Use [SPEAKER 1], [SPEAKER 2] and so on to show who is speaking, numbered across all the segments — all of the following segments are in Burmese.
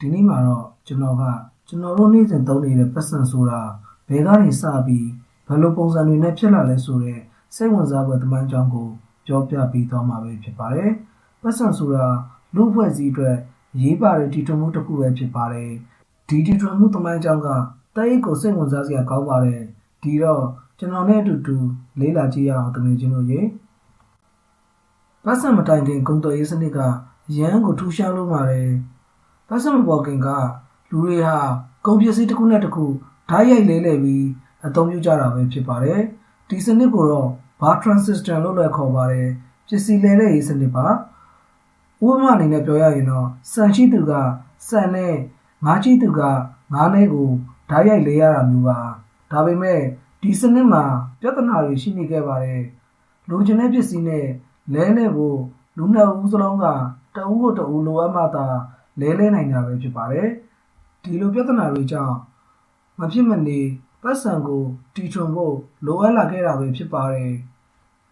[SPEAKER 1] ဒီနေ့မှာတော့ကျွန်တော်ကကျွန်တော်တို့နေ့စဉ်သုံးနေတဲ့ပတ်စံဆိုတာဘယ်ကနေစပြီးဘယ်လိုပုံစံတွေနဲ့ဖြစ်လာလဲဆိုတော့စိတ်ဝင်စားဖွယ်သမိုင်းကြောင်းကိုပြောပြပေးသွားမှာပဲဖြစ်ပါတယ်။ပတ်စံဆိုတာလူ့အဖွဲ့အစည်းအတွက်ရေးပါတဲ့တည်ထွင်မှုတစ်ခုပဲဖြစ်ပါတယ်။ဒီတည်ထွင်မှုသမိုင်းကြောင်းကတိုက်ရိုက်ကိုစိတ်ဝင်စားစရာကောင်းပါတယ်။ဒီတော့ကျွန်တော်နဲ့အတူတူလေးလာကြည့်ရအောင်တမင်ချင်းတို့ရေပတ်စံမတိုင်ခင်ဂုံတော်ရေးစနစ်ကရန်ကိုထူးခြားလို့ပါတယ်။ ပတ်စံမပေါ်ခင်ကလူတွေဟာကုန်ပစ္စည်းတစ်ခုနဲ့တစ်ခုဓာတ်ရိုက်လဲလှယ်ပြီးအသုံးပြုကြတာပဲဖြစ်ပါတယ်။ဒီစနစ်ကိုတော့ဘာထရန်စစ္စတန်လို့လည်းခေါ်ပါတယ်။ပစ္စည်းလဲလှယ်ရေးစနစ်ပါ။ဥပမာအနေနဲ့ပြောရရင်တော့စံရှိသူကစံနဲ့ငါးရှိသူကငါးနဲ့ကိုဓာတ်ရိုက်လဲရတာမျိုးပါ။ဒါပေမဲ့ဒီစနစ်မှာပြဿနာတွေရှိနေခဲ့ပါတယ်။လူချင်းတဲ့ပစ္စည်းနဲ့လဲလှယ်ဖို့လူနှစ်ဦးစလုံးကတအူးကိုတအူးလိုအပ်မှသာ လဲလဲနိုင်တာပဲဖြစ်ပါတယ်။ဒီလိုပြဿနာတွေကြောင့်မဖြစ်မနေပတ်စံကိုတီထွန်ဖို့လိုအပ်လာခဲ့တာပဲဖြစ်ပါတယ်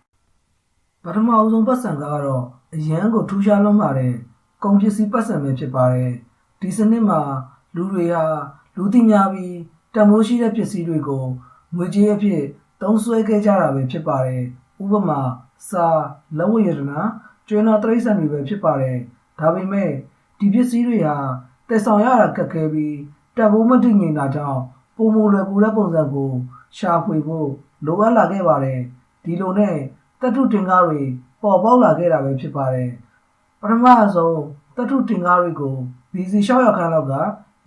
[SPEAKER 1] ။ပထမအဆုံးပတ်စံကတော့အရန်ကိုထူးခြားလွန်းပါတယ်။ကုန်ပစ္စည်းပတ်စံပဲဖြစ်ပါတယ်။ဒီစနစ်မှာလူတွေဟာလူသိများပြီးတန်ဖိုးရှိတဲ့ပစ္စည်းတွေကိုငွေကြေးအဖြစ်သုံးစွဲခဲ့ကြတာပဲဖြစ်ပါတယ်။ဥပမာစာလက်ဝတ်ရတနာကျွမ်းတော်တရိษံတွေပဲဖြစ်ပါတယ်။ဒါပေမဲ့ ဒီပစ္စည်းတွေဟာတည်ဆောင်ရတာခက်ခဲပြီးတန်ဖိုးမတည်ငြိမ်တာကြောင့်ပုံမူလွယ်ကူတဲ့ပုံစံကိုရှာဖွေဖို့လိုအပ်လာခဲ့ပါတယ်။ဒီလိုနဲ့တတုတင်ကားတွေပေါ်ပေါက်လာခဲ့တာပဲဖြစ်ပါတယ်။ပထမဆုံးတတုတင်ကားတွေကို BC 600ခန်းလောက်က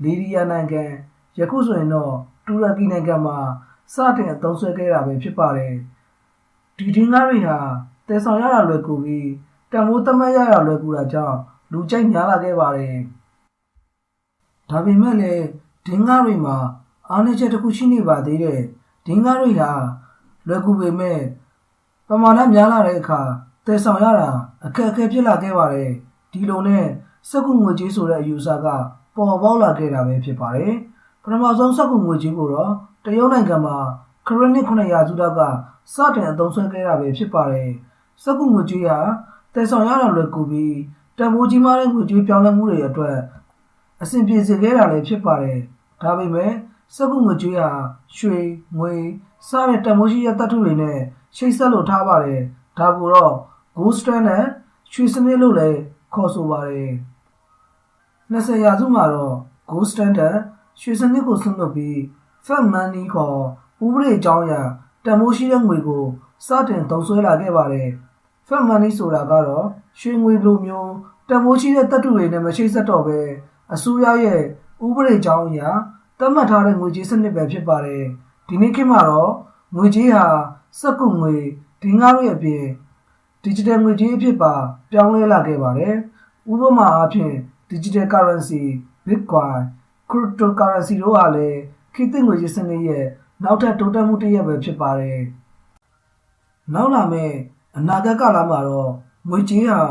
[SPEAKER 1] လီရီယာနိုင်ငံယခုဆိုရင်တော့တူရကီနိုင်ငံမှာစတင်အသုံးဆွဲခဲ့တာပဲဖြစ်ပါတယ်။ဒီတင်ကားတွေဟာတည်ဆောင်ရတာလွယ်ကူပြီးတန်ဖိုးသတ်မှတ်ရတာလွယ်ကူတာကြောင့် လူကြိုက်များလာခဲ့ပါတယ်။ဒါပေမဲ့လည်းဒင်းကားတွေမှာအားနည်းချက်တစ်ခုရှိနေပါသေးတယ်။ဒင်းကားတွေဟာလွယ်ကူပေမဲ့ပမာဏများလာတဲ့အခါတည်ဆောင်ရတာအခက်အခဲဖြစ်လာခဲ့ပါတယ်။ဒီလိုနဲ့စက်ကူငွေကြေးဆိုတဲ့အယူဆကပေါ်ပေါက်လာခဲ့တာပဲဖြစ်ပါတယ်။ပထမဆုံးစက်ကူငွေကြေးကိုတော့တရုတ်နိုင်ငံမှာခရစ်နှစ်900စုတောက်ကစတင်အသုံးဆွဲခဲ့တာပဲဖြစ်ပါတယ်။စက်ကူငွေကြေးဟာတည်ဆောင်ရတာလွယ်ကူပြီး တန်ဖိုးကြီးမားတဲ့ငွေကြေးပြောင်းလဲမှုတွေအတွက်အဆင်ပြေစေခဲ့တာလည်းဖြစ်ပါတယ်။ဒါပေမဲ့စက်ကူငွေကြေးဟာရွှေငွေစတဲ့တန်ဖိုးရှိတဲ့သတ္တုတွေနဲ့ချိတ်ဆက်လို့ထားပါတယ်။ဒါကိုတော့ gold standard ရွှေစနစ်လို့လည်းခေါ်ဆိုပါတယ်။20ရာစုမှာတော့ gold standard ရွှေစနစ်ကိုဆွန့်လွတ်ပြီး fat money ခေါ်ဥပဒေအကြောင်းအရာတန်ဖိုးရှိတဲ့ငွေကိုစတင်သုံးစွဲလာခဲ့ပါတယ်။ fat money ဆိုတာကတော့ရွှေငွေလိုမျိုးတန်ဖိုးရှိတဲ့တပ်တုတွေနဲ့မရှိဆက်တော့ပဲအစိုးရရဲ့ဥပဒေကြောင်းအရာသတ်မှတ်ထားတဲ့ငွေကြေးစနစ်ပဲဖြစ်ပါတယ်။ဒီနေ့ခေတ်မှာတော့ငွေကြေးဟာစက္ကူငွေဒီငါးတွေအပြင် digital ငွေကြေးအဖြစ်ပါပြောင်းလဲလာခဲ့ပါတယ်။ဥပမာအားဖြင့် digital currency, bitcoin, cryptocurrency တို့ဟာလည်းခေတ်သစ်ငွေကြေးစနစ်ရဲ့နောက်ထပ်တိုးတက်မှုတစ်ရပ်ပဲဖြစ်ပါတယ်။နောက်လာမယ့် အနာဂတ်ကာလမှာတော့ငွေကြေးဟာ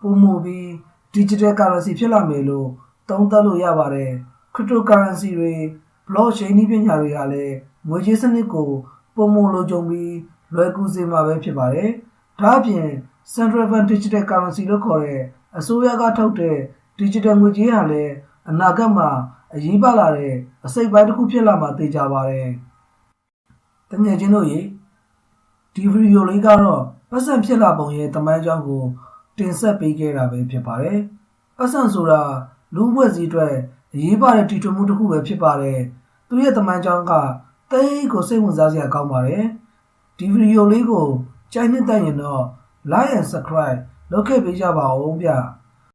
[SPEAKER 1] ပုံမူပြီး digital currency ဖြစ်လာမယ်လို့သုံးသပ်လို့ရပါတယ်။ cryptocurrency တွေ blockchain နည်းပညာတွေဟာလည်းငွေကြေးစနစ်ကိုပုံမလိုကြုံပြီးလွယ်ကူစေမှာပဲဖြစ်ပါတယ်။ဒါ့အပြင် Central Bank Digital Currency လို့ခေါ်တဲ့အစိုးရကထုတ်တဲ့ digital ငွေကြေးဟာလည်းအနာဂတ်မှာအရေးပါလာတဲ့အစိတ်ပိုင်းတစ်ခုဖြစ်လာမှာသိကြပါတယ်။တကယ်ချင်းတို့ရေဒီဗီဒီယိုလေးကတော့ ပတ်စံဖြစ်လာပုံရဲ့တမိုင်းကြောင်းကိုတင်ဆက်ပေးခဲ့တာပဲဖြစ်ပါတယ်။ပတ်စံဆိုတာလူ့ဘွဲ့စည်းအတွက်အရေးပါတဲ့တည်ထွင်မှုတစ်ခုပဲဖြစ်ပါတယ်။သူရဲ့တမိုင်းကြောင်းကတိတ်ကိုစိတ်ဝင်စားစရာကောင်းပါတယ်။ဒီဗီဒီယိုလေးကိုကြိုက်နှစ်သက်ရင်တော့ like and subscribe လုပ်ခဲ့ပေးကြပါဦးဗျ။